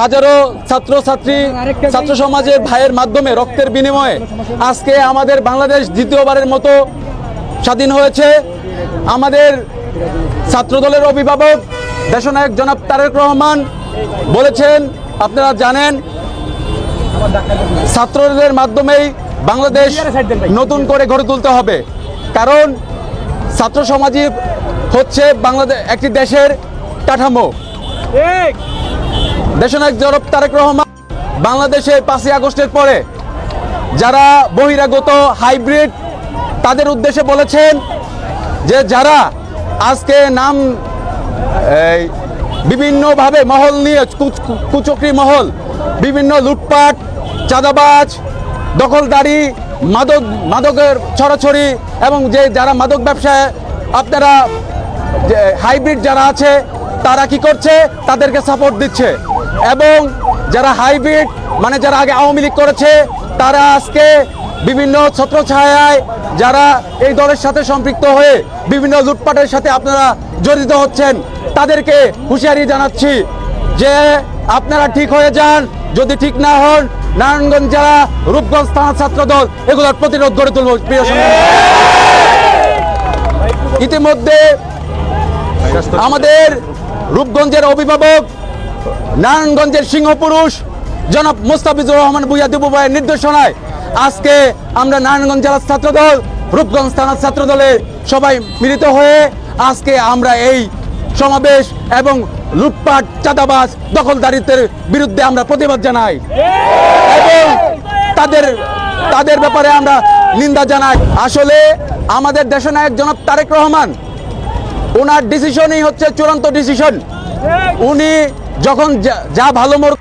হাজারো ছাত্র ছাত্রী ছাত্র সমাজের ভাইয়ের মাধ্যমে রক্তের বিনিময়ে আজকে আমাদের বাংলাদেশ দ্বিতীয়বারের মতো স্বাধীন হয়েছে। আমাদের ছাত্রদলের অভিভাবক, দেশনায়ক জনাব তারেক রহমান বলেছেন, আপনারা জানেন, ছাত্রদের মাধ্যমেই বাংলাদেশ নতুন করে গড়ে তুলতে হবে। কারণ ছাত্র সমাজই হচ্ছে বাংলাদেশ একটি দেশের কাঠামো। দেশনায়ক জনাব তারেক রহমান বাংলাদেশে পাঁচই আগস্টের পরে যারা বহিরাগত, হাইব্রিড তাদের উদ্দেশ্যে বলেছেন যে যারা আজকে নাম বিভিন্নভাবে মহল নিয়ে কুচ- কুচক্রি মহল, বিভিন্ন লুটপাট, চাঁদাবাজ, দখলদারি, মাদক, মাদকের ছড়াছড়ি এবং যে যারা মাদক ব্যবসায় আপনারা হাইব্রিড যারা আছে, তারা কি করছে? তাদেরকে সাপোর্ট দিচ্ছে। এবং যারা হাইব্রিড মানে যারা আগে আওয়ামী লীগ করেছে, তারা আজকে বিভিন্ন ছত্রছায়ায় যারা এই দলের সাথে সম্পৃক্ত হয়ে বিভিন্ন লুটপাটের সাথে আপনারা জড়িত হচ্ছেন, তাদেরকে হুঁশিয়ারি জানাচ্ছি যে আপনারা ঠিক হয়ে যান, যদি ঠিক না হন, নারায়ণগঞ্জ জেলা, রূপগঞ্জ থানা ছাত্র দল এগুলোর প্রতিরোধ গড়ে তুলব, প্রিয় ইতিমধ্যে আমাদের রূপগঞ্জের অভিভাবক নারায়ণগঞ্জের সিংহপুরুষ জনাব মুস্তাফিজুর রহমান বুয়া দিবু ভাইয়ের নির্দেশনায় আজকে আমরা নারায়ণগঞ্জ জেলার ছাত্রদল, রূপগঞ্জ থানার ছাত্রদলে সবাই মিলিত হয়ে আজকে আমরা এই সমাবেশ এবং লুটপাট, চাঁদাবাজ, দখলদারিত্বের বিরুদ্ধে আমরা প্রতিবাদ জানাই। এবং তাদের তাদের ব্যাপারে আমরা নিন্দা জানাই। আসলে আমাদের দেশনায়ক জনাব তারেক রহমান, ওনার ডিসিশনই হচ্ছে চূড়ান্ত ডিসিশন উনি যখন যা- ভালো মোর